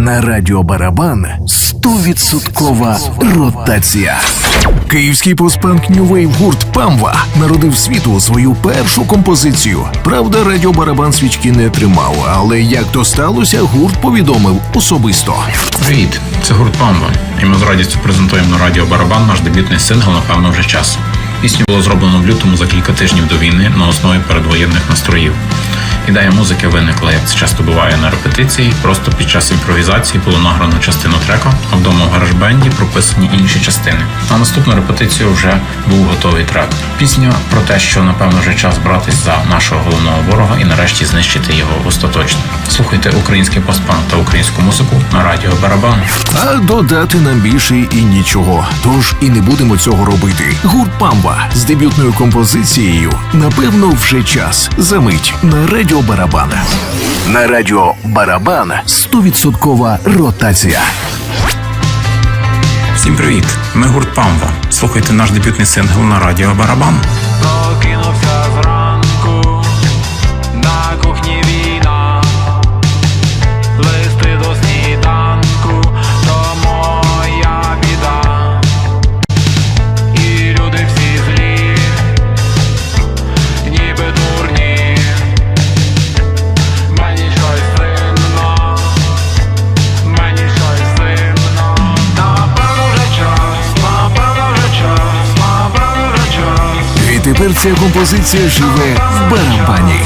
На радіо Барабан 100% ротація. Київський постпанк New Wave гурт Памва народив світу свою першу композицію. Правда, радіо Барабан свічки не тримав, але як то сталося, гурт повідомив особисто. Привіт, це гурт Памба, і ми з радістю презентуємо на радіо Барабан наш дебютний сингл «Напевно вже час. Пісню було зроблено в лютому за кілька тижнів до війни на основі передвоєнних настроїв. Ідея музики виникла, як це часто буває на репетиції. Просто під час імпровізації було награно частину трека, а вдома в гараж-бенді прописані інші частини. На наступну репетицію вже був готовий трек. Пісня про те, що напевно вже час братись за нашого головного ворога і нарешті знищити його остаточно. Слухайте український постпанк та українську музику на радіо Барабан. А додати нам більше і нічого. Тож і не будемо цього робити. Гурт Памба з дебютною композицією. Напевно, вже час. Замить на радіо Барабан. На радіо Барабан 100% ротація. Всім привіт! Ми гурт Памва. Слухайте наш дебютний сингл на радіо Барабан. тепер ця композиція живе в барабані.